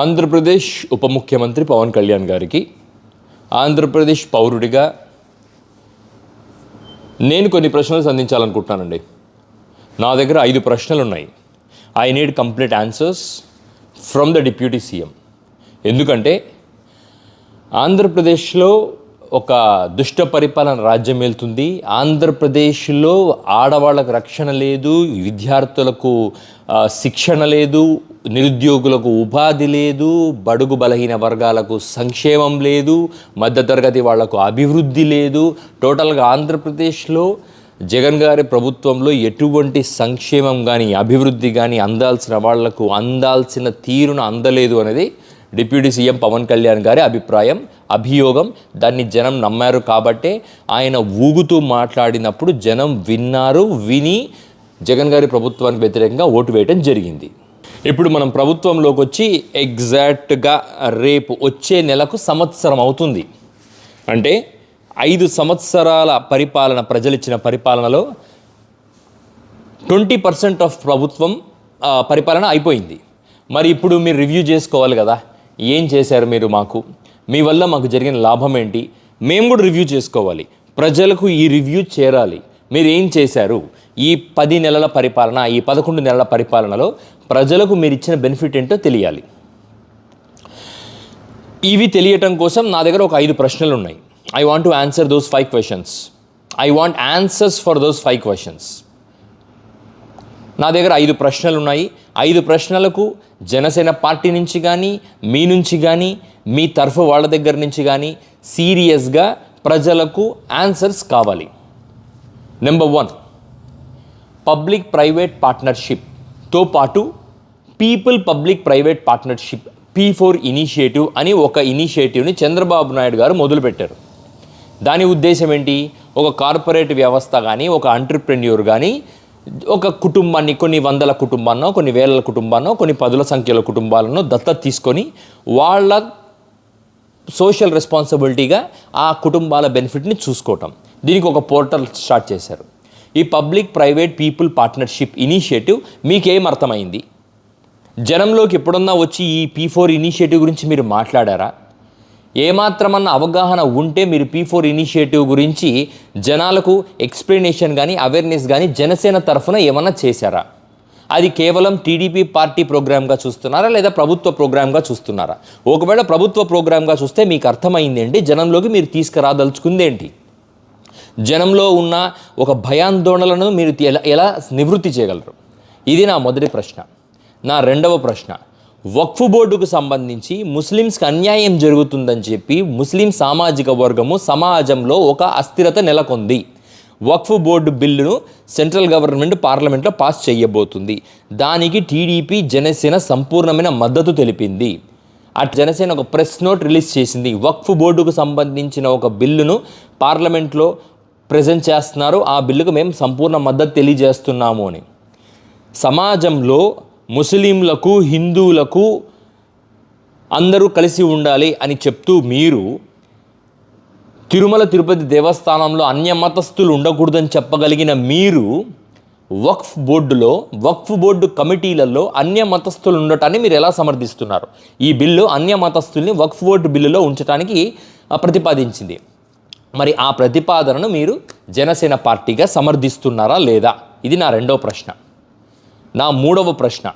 ఆంధ్రప్రదేశ్ ఉప ముఖ్యమంత్రి పవన్ కళ్యాణ్ గారికి ఆంధ్రప్రదేశ్ పౌరుడిగా నేను కొన్ని ప్రశ్నలు సంధించాలనుకుంటున్నానండి. నా దగ్గర ఐదు ప్రశ్నలు ఉన్నాయి I need complete answers from the deputy CM. ఎందుకంటే ఆంధ్రప్రదేశ్లో ఒక దుష్ట పరిపాలన రాజ్యం వెళ్తుంది. ఆంధ్రప్రదేశ్లో ఆడవాళ్ళకు రక్షణ లేదు విద్యార్థులకు శిక్షణ లేదు నిరుద్యోగులకు ఉపాధి లేదు బడుగు బలహీన వర్గాలకు సంక్షేమం లేదు మధ్యతరగతి వాళ్ళకు అభివృద్ధి లేదు. టోటల్గా ఆంధ్రప్రదేశ్లో జగన్ గారి ప్రభుత్వంలో ఎటువంటి సంక్షేమం కానీ అభివృద్ధి కానీ అందాల్సిన వాళ్ళకు అందాల్సిన తీరును అందలేదు అనేది డిప్యూటీ సీఎం పవన్ కళ్యాణ్ గారి అభిప్రాయం అభియోగం దాన్ని జనం నమ్మారు కాబట్టే ఆయన ఊగుతూ మాట్లాడినప్పుడు జనం విన్నారు విని జగన్ గారి ప్రభుత్వానికి వ్యతిరేకంగా ఓటు వేయడం జరిగింది. ఇప్పుడు మనం ప్రభుత్వంలోకి వచ్చి ఎగ్జాక్ట్గా రేపు వచ్చే నెలకు సంవత్సరం అవుతుంది. అంటే ఐదు సంవత్సరాల పరిపాలన ప్రజలిచ్చిన పరిపాలనలో ట్వంటీ పర్సెంట్ ఆఫ్ ప్రభుత్వం పరిపాలన అయిపోయింది. మరి ఇప్పుడు మీరు రివ్యూ చేసుకోవాలి కదా. ఏం చేశారు మీరు మాకు? మీ వల్ల మాకు జరిగిన లాభం ఏంటి? మేము కూడా రివ్యూ చేసుకోవాలి. ప్రజలకు ఈ రివ్యూ చేరాలి. మీరు ఏం చేశారు? ఈ పది నెలల పరిపాలన ఈ పదకొండు నెలల పరిపాలనలో ప్రజలకు మీరు ఇచ్చిన బెనిఫిట్ ఏంటో తెలియాలి. ఇవి తెలియటం కోసం నా దగ్గర ఒక ఐదు ప్రశ్నలు ఉన్నాయి. I want to answer those five questions I want answers for those five questions నా దగ్గర ఐదు ప్రశ్నలు ఉన్నాయి ఐదు ప్రశ్నలకు జనసేన పార్టీ నుంచి కానీ మీ నుంచి కానీ మీ తరఫు వాళ్ళ దగ్గర నుంచి కానీ సీరియస్గా ప్రజలకు ఆన్సర్స్ కావాలి. నెంబర్ వన్ పబ్లిక్ ప్రైవేట్ పార్ట్నర్షిప్తో పాటు people public private partnership P four initiative అని ఒక ఇనిషియేటివ్ని చంద్రబాబు నాయుడు గారు మొదలుపెట్టారు. దాని ఉద్దేశం ఏంటి? ఒక కార్పొరేట్ వ్యవస్థ కానీ ఒక అంటర్ప్రెన్యూర్ కానీ ఒక కుటుంబాన్ని కొన్ని వందల కుటుంబాన్నో కొన్ని వేల కుటుంబాన్నో కొన్ని పదుల సంఖ్యలో కుటుంబాలను దత్తత తీసుకొని వాళ్ళ సోషల్ రెస్పాన్సిబిలిటీగా ఆ కుటుంబాల బెనిఫిట్ని చూసుకోవటం. దీనికి ఒక పోర్టల్ స్టార్ట్ చేశారు. ఈ public private people partnership initiative మీకేం అర్థమైంది? జనంలోకి ఎప్పుడన్నా వచ్చి ఈ పీ ఫోర్ ఇనిషియేటివ్ గురించి మీరు మాట్లాడారా? ఏమాత్రమన్న అవగాహన ఉంటే మీరు పీ ఫోర్ ఇనిషియేటివ్ గురించి జనాలకు ఎక్స్ప్లెనేషన్ కానీ అవేర్నెస్ కానీ జనసేన తరఫున ఏమన్నా చేశారా? అది కేవలం టీడీపీ పార్టీ ప్రోగ్రామ్గా చూస్తున్నారా లేదా ప్రభుత్వ ప్రోగ్రామ్గా చూస్తున్నారా? ఒకవేళ ప్రభుత్వ ప్రోగ్రామ్గా చూస్తే మీకు అర్థమైందేంటి జనంలోకి మీరు తీసుకురాదలుచుకుందేంటి జనంలో ఉన్న ఒక భయాందోళనలను మీరు ఎలా ఎలా నివృత్తి చేయగలరు? ఇది నా మొదటి ప్రశ్న. నా రెండవ ప్రశ్న. వక్ఫ్ బోర్డుకు సంబంధించి ముస్లిమ్స్కి అన్యాయం జరుగుతుందని చెప్పి ముస్లిం సామాజిక వర్గము సమాజంలో ఒక అస్థిరత నెలకొంది. వక్ఫ్ బోర్డు బిల్లును సెంట్రల్ గవర్నమెంట్ పార్లమెంట్లో పాస్ చేయబోతుంది. దానికి టీడీపీ జనసేన సంపూర్ణమైన మద్దతు తెలిపింది. అటు జనసేన ఒక ప్రెస్ నోట్ రిలీజ్ చేసింది. వక్ఫ్ బోర్డుకు సంబంధించిన ఒక బిల్లును పార్లమెంట్లో ప్రజెంట్ చేస్తున్నారు. ఆ బిల్లుకు మేము సంపూర్ణ మద్దతు తెలియజేస్తున్నాము అని. సమాజంలో ముస్లింలకు హిందువులకు అందరూ కలిసి ఉండాలి అని చెప్తూ మీరు తిరుమల తిరుపతి దేవస్థానంలో అన్య మతస్థులు ఉండకూడదని చెప్పగలిగిన మీరు వక్ఫ్ బోర్డులో వక్ఫ్ బోర్డు కమిటీలలో అన్య మతస్థులు ఉండటాన్ని మీరు ఎలా సమర్థిస్తున్నారు? ఈ బిల్లు అన్య మతస్థుల్ని వక్ఫ్ బోర్డు బిల్లులో ఉంచడానికి ప్రతిపాదించింది. మరి ఆ ప్రతిపాదనను మీరు జనసేన పార్టీగా సమర్థిస్తున్నారా లేదా? ఇది నా రెండవ ప్రశ్న. నా మూడవ ప్రశ్న.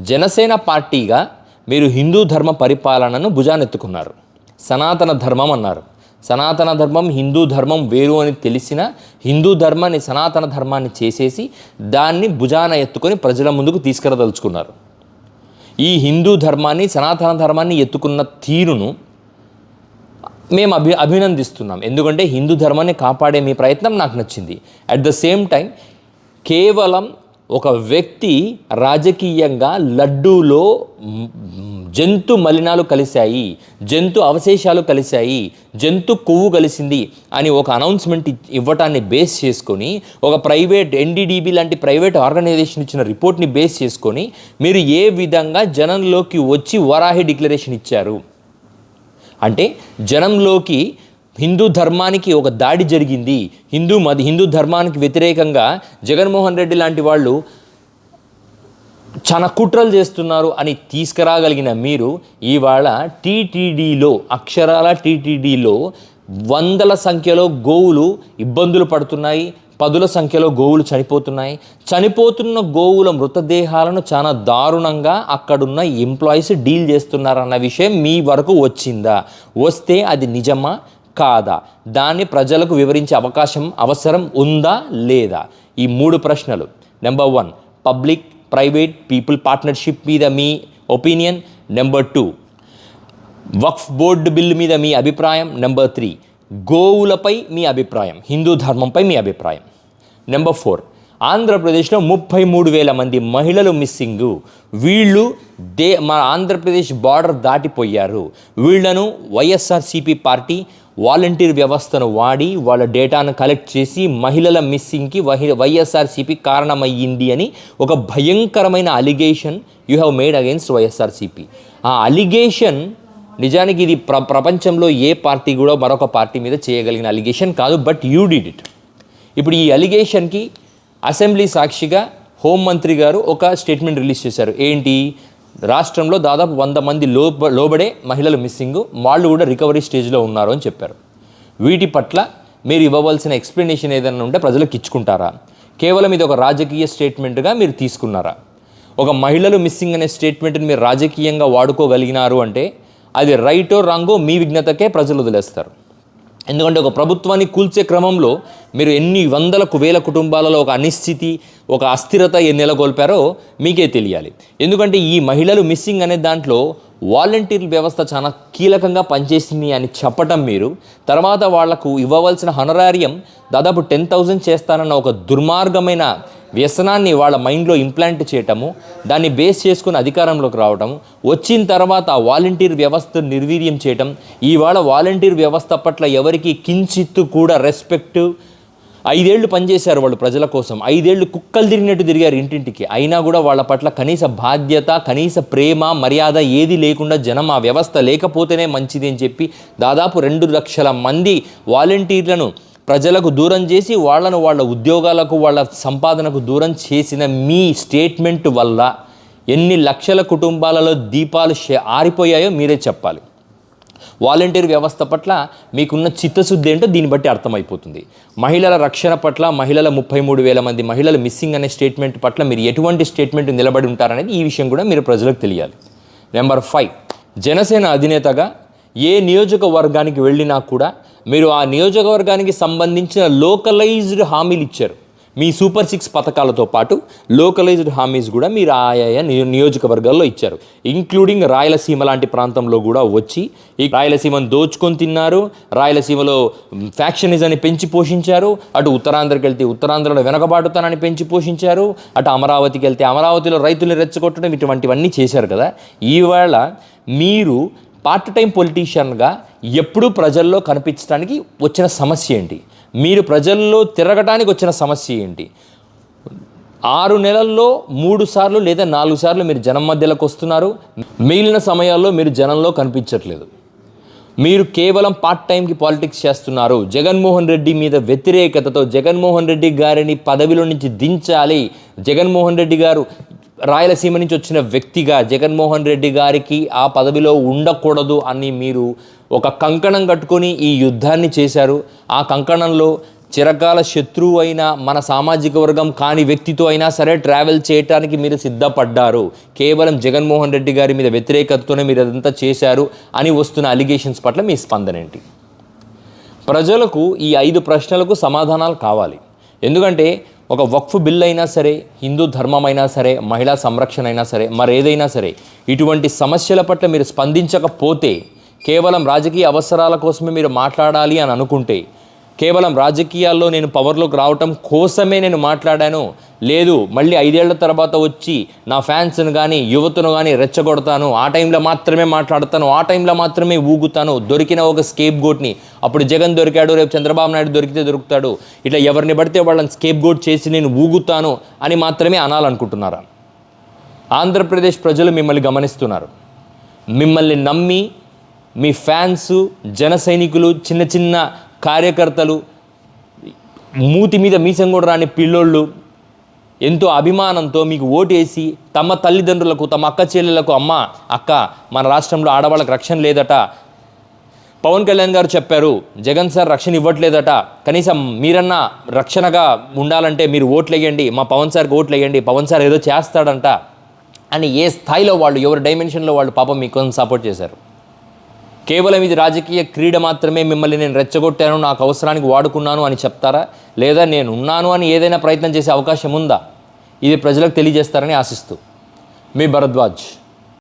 జనసేన పార్టీగా మీరు హిందూ ధర్మ పరిపాలనను భుజానెత్తుకున్నారు. సనాతన ధర్మం అన్నారు. సనాతన ధర్మం హిందూ ధర్మం వేరు అని తెలిసిన హిందూ ధర్మాన్ని సనాతన ధర్మాన్ని చేసేసి దాన్ని భుజాన ఎత్తుకొని ప్రజల ముందుకు తీసుకురదలుచుకున్నారు ఈ హిందూ ధర్మాన్ని సనాతన ధర్మాన్ని ఎత్తుకున్న తీరును మేము అభి అభినందిస్తున్నాం. ఎందుకంటే హిందూ ధర్మాన్ని కాపాడే మీ ప్రయత్నం నాకు నచ్చింది. అట్ ద సేమ్ టైం కేవలం ఒక వ్యక్తి రాజకీయంగా లడ్డూలో జంతు మలినాలు కలిశాయి జంతు అవశేషాలు కలిశాయి జంతు కొవ్వు కలిసింది అని ఒక అనౌన్స్మెంట్ ఇవ్వటాన్ని బేస్ చేసుకొని ఒక ప్రైవేట్ ఎన్డీడీబీ లాంటి ప్రైవేట్ ఆర్గనైజేషన్ ఇచ్చిన రిపోర్ట్ని బేస్ చేసుకొని మీరు ఏ విధంగా జనంలోకి వచ్చి వరాహి డిక్లరేషన్ ఇచ్చారు? అంటే జనంలోకి హిందూ ధర్మానికి ఒక దాడి జరిగింది. హిందూ మత హిందూ ధర్మానికి వ్యతిరేకంగా జగన్మోహన్ రెడ్డి లాంటి వాళ్ళు చాలా కుట్రలు చేస్తున్నారు అని తీసుకురాగలిగిన మీరు ఇవాళ టీటీడీలో అక్షరాల టీటీడీలో వందల సంఖ్యలో గోవులు ఇబ్బందులు పడుతున్నాయి. పదుల సంఖ్యలో గోవులు చనిపోతున్నాయి. చనిపోతున్న గోవుల మృతదేహాలను చాలా దారుణంగా అక్కడున్న ఎంప్లాయీస్ డీల్ చేస్తున్నారన్న విషయం మీ వరకు వచ్చిందా? వస్తే అది నిజమా? కాదా? దాన్ని ప్రజలకు వివరించే అవకాశం అవసరం ఉందా లేదా? ఈ మూడు ప్రశ్నలు. Number one public private people partnership మీద మీ opinion number two Waqf board bill మీద మీ అభిప్రాయం. నెంబర్ త్రీ గోవులపై మీ అభిప్రాయం హిందూ ధర్మంపై మీ అభిప్రాయం. నెంబర్ ఫోర్ ఆంధ్రప్రదేశ్లో ముప్పై మూడు వేల మంది మహిళలు మిస్సింగ్. వీళ్ళు దే మన ఆంధ్రప్రదేశ్ బార్డర్ దాటిపోయారు. వీళ్ళను వైఎస్ఆర్సీపీ పార్టీ వాలంటీర్ వ్యవస్థను వాడి వాళ్ళ డేటాను కలెక్ట్ చేసి మహిళల మిస్సింగ్కి వహి వైఎస్ఆర్సీపీ కారణమయ్యింది అని ఒక భయంకరమైన allegation you have made against YSRCP. ఆ అలిగేషన్ నిజానికి ఇది ప్ర ప్రపంచంలో ఏ పార్టీ కూడా మరొక పార్టీ మీద చేయగలిగిన అలిగేషన్ కాదు బట్ యూ డిడ్ ఇట్. ఇప్పుడు ఈ అలిగేషన్కి అసెంబ్లీ సాక్షిగా హోంమంత్రి గారు ఒక స్టేట్మెంట్ రిలీజ్ చేశారు. ఏంటి? రాష్ట్రంలో దాదాపు వంద మంది లోబ లోబడే మహిళలు మిస్సింగ్. వాళ్ళు కూడా రికవరీ స్టేజ్లో ఉన్నారు అని చెప్పారు. వీటి పట్ల మీరు ఇవ్వవలసిన ఎక్స్ప్లెనేషన్ ఏదైనా ఉంటే ప్రజలకు ఇచ్చుకుంటారా? కేవలం ఇది ఒక రాజకీయ స్టేట్మెంట్గా మీరు తీసుకున్నారా? ఒక మహిళలు మిస్సింగ్ అనే స్టేట్మెంట్ని మీరు రాజకీయంగా వాడుకోగలిగినారు అంటే అది రైటో రాంగో మీ విజ్ఞతకే ప్రజలు వదిలేస్తారు. ఎందుకంటే ఒక ప్రభుత్వాన్ని కూల్చే క్రమంలో మీరు ఎన్ని వందలకు వేల కుటుంబాలలో ఒక అనిశ్చితి ఒక అస్థిరత ఏ నెలకొల్పారో మీకే తెలియాలి. ఎందుకంటే ఈ మహిళలు మిస్సింగ్ అనే దాంట్లో వాలంటీర్ వ్యవస్థ చాలా కీలకంగా పనిచేసింది అని చెప్పటం మీరు. తర్వాత వాళ్ళకు ఇవ్వవలసిన హనరారియం దాదాపు టెన్ థౌజండ్ చేస్తానన్న ఒక దుర్మార్గమైన వ్యసనాన్ని వాళ్ళ మైండ్లో ఇంప్లాంట్ చేయటము దాన్ని బేస్ చేసుకుని అధికారంలోకి రావటం వచ్చిన తర్వాత ఆ వాలంటీర్ వ్యవస్థ నిర్వీర్యం చేయటం ఇవాళ వాలంటీర్ వ్యవస్థ పట్ల ఎవరికి కించిత్తు కూడా రెస్పెక్ట్ ఐదేళ్ళు పనిచేశారు వాళ్ళు ప్రజల కోసం. ఐదేళ్ళు కుక్కలు తిరిగినట్టు తిరిగారు ఇంటింటికి. అయినా కూడా వాళ్ళ పట్ల కనీస బాధ్యత కనీస ప్రేమ మర్యాద ఏది లేకుండా జనం ఆ వ్యవస్థ లేకపోతేనే మంచిది అని చెప్పి దాదాపు రెండు లక్షల మంది వాలంటీర్లను ప్రజలకు దూరం చేసి వాళ్ళను వాళ్ళ ఉద్యోగాలకు వాళ్ళ సంపాదనకు దూరం చేసిన మీ స్టేట్మెంట్ వల్ల ఎన్ని లక్షల కుటుంబాలలో దీపాలు ఆరిపోయాయో మీరే చెప్పాలి. వాలంటీర్ వ్యవస్థ పట్ల మీకున్న చిత్తశుద్ధి ఏంటో దీన్ని బట్టి అర్థమైపోతుంది. మహిళల రక్షణ పట్ల మహిళల ముప్పై మూడు వేల మంది మహిళలు మిస్సింగ్ అనే స్టేట్మెంట్ పట్ల మీరు ఎటువంటి స్టేట్మెంట్ నిలబడి ఉంటారనేది ఈ విషయం కూడా మీరు ప్రజలకు తెలియాలి. Number five. జనసేన అధినేతగా ఏ నియోజకవర్గానికి వెళ్ళినా కూడా మీరు ఆ నియోజకవర్గానికి సంబంధించిన లోకలైజ్డ్ హామీలు ఇచ్చారు. మీ సూపర్ సిక్స్ పథకాలతో పాటు లోకలైజ్డ్ హామీస్ కూడా మీరు ఆయా నియోజకవర్గాల్లో ఇచ్చారు. ఇంక్లూడింగ్ రాయలసీమ లాంటి ప్రాంతంలో కూడా వచ్చి ఈ రాయలసీమను దోచుకొని తిన్నారు. రాయలసీమలో ఫ్యాక్షనిజాన్ని పెంచి పోషించారు. అటు ఉత్తరాంధ్రకి వెళ్తే ఉత్తరాంధ్రలో వెనకబాటుతానని పెంచి పోషించారు. అటు అమరావతికి వెళ్తే అమరావతిలో రైతుల్ని రెచ్చగొట్టడం ఇటువంటివన్నీ చేశారు కదా. ఈవేళ మీరు పార్ట్ టైం పొలిటీషియన్గా ఎప్పుడూ ప్రజల్లో కనిపించడానికి వచ్చిన సమస్య ఏంటి? మీరు ప్రజల్లో తిరగటానికి వచ్చిన సమస్య ఏంటి? ఆరు నెలల్లో మూడు సార్లు లేదా నాలుగు సార్లు మీరు జనం మధ్యలోకి వస్తున్నారు. మిగిలిన సమయాల్లో మీరు జనంలో కనిపించట్లేదు. మీరు కేవలం పార్ట్ టైంకి పాలిటిక్స్ చేస్తున్నారు. జగన్మోహన్ రెడ్డి మీద వ్యతిరేకతతో జగన్మోహన్ రెడ్డి గారిని పదవిలో నుంచి దించాలి. జగన్మోహన్ రెడ్డి గారు రాయలసీమ నుంచి వచ్చిన వ్యక్తిగా జగన్మోహన్ రెడ్డి గారికి ఆ పదవిలో ఉండకూడదు అని మీరు ఒక కంకణం కట్టుకొని ఈ యుద్ధాన్ని చేశారు. ఆ కంకణంలో చిరకాల శత్రువు అయిన మన సామాజిక వర్గం కాని వ్యక్తితో అయినా సరే ట్రావెల్ చేయటానికి మీరు సిద్ధపడ్డారు. కేవలం జగన్మోహన్ రెడ్డి గారి మీద వ్యతిరేకతతోనే మీరు అదంతా చేశారు అని వస్తున్న అలిగేషన్స్ పట్ల మీ స్పందన ఏంటి? ప్రజలకు ఈ ఐదు ప్రశ్నలకు సమాధానాలు కావాలి. ఎందుకంటే ఒక వక్ఫ్ బిల్ అయినా సరే హిందూ ధర్మం అయినా సరే మహిళా సంరక్షణ అయినా సరే మరేదైనా సరే ఇటువంటి సమస్యల పట్ల మీరు స్పందించకపోతే కేవలం రాజకీయ అవసరాల కోసమే మీరు మాట్లాడాలి అని అనుకుంటే కేవలం రాజకీయాల్లో నేను పవర్లోకి రావటం కోసమే నేను మాట్లాడాను. లేదు మళ్ళీ ఐదేళ్ళ తర్వాత వచ్చి నా ఫ్యాన్స్ను కానీ యువతను కానీ రెచ్చగొడతాను. ఆ టైంలో మాత్రమే మాట్లాడతాను. ఆ టైంలో మాత్రమే ఊగుతాను. దొరికిన ఒక స్కేప్ గోట్ని అప్పుడు జగన్ దొరికాడు రేపు చంద్రబాబు నాయుడు దొరికితే దొరుకుతాడు. ఇట్లా ఎవరిని పడితే వాళ్ళని స్కేప్ గోట్ చేసి నేను ఊగుతాను అని మాత్రమే అనాలనుకుంటున్నారా? ఆంధ్రప్రదేశ్ ప్రజలు మిమ్మల్ని గమనిస్తున్నారు. మిమ్మల్ని నమ్మి మీ ఫ్యాన్స్ జన సైనికులు చిన్న చిన్న కార్యకర్తలు మూతి మీద మీసం కూడా రాని పిల్లోళ్ళు ఎంతో అభిమానంతో మీకు ఓటేసి తమ తల్లిదండ్రులకు తమ అక్క చెల్లెలకు అమ్మ అక్క మన రాష్ట్రంలో ఆడవాళ్ళకి రక్షణ లేదట. పవన్ కళ్యాణ్ గారు చెప్పారు జగన్ సార్ రక్షణ ఇవ్వట్లేదట. కనీసం మీరన్నా రక్షణగా ఉండాలంటే మీరు ఓట్లు వేయండి మా పవన్ సార్కి ఓట్లు వేయండి పవన్ సార్ ఏదో చేస్తాడంట. అని ఏ స్థాయిలో వాళ్ళు ఎవరి డైమెన్షన్లో వాళ్ళు పాపం మీకు సపోర్ట్ చేశారు? కేవలం ఇది రాజకీయ క్రీడ మాత్రమే మిమ్మల్ని నేను రెచ్చగొట్టాను నాకు అవసరానికి వాడుకున్నాను అని చెప్తారా? లేదా నేను ఉన్నాను అని ఏదైనా ప్రయత్నం చేసే అవకాశం ఉందా? ఇది ప్రజలకు తెలియజేస్తారని ఆశిస్తూ. మీ భరద్వాజ్.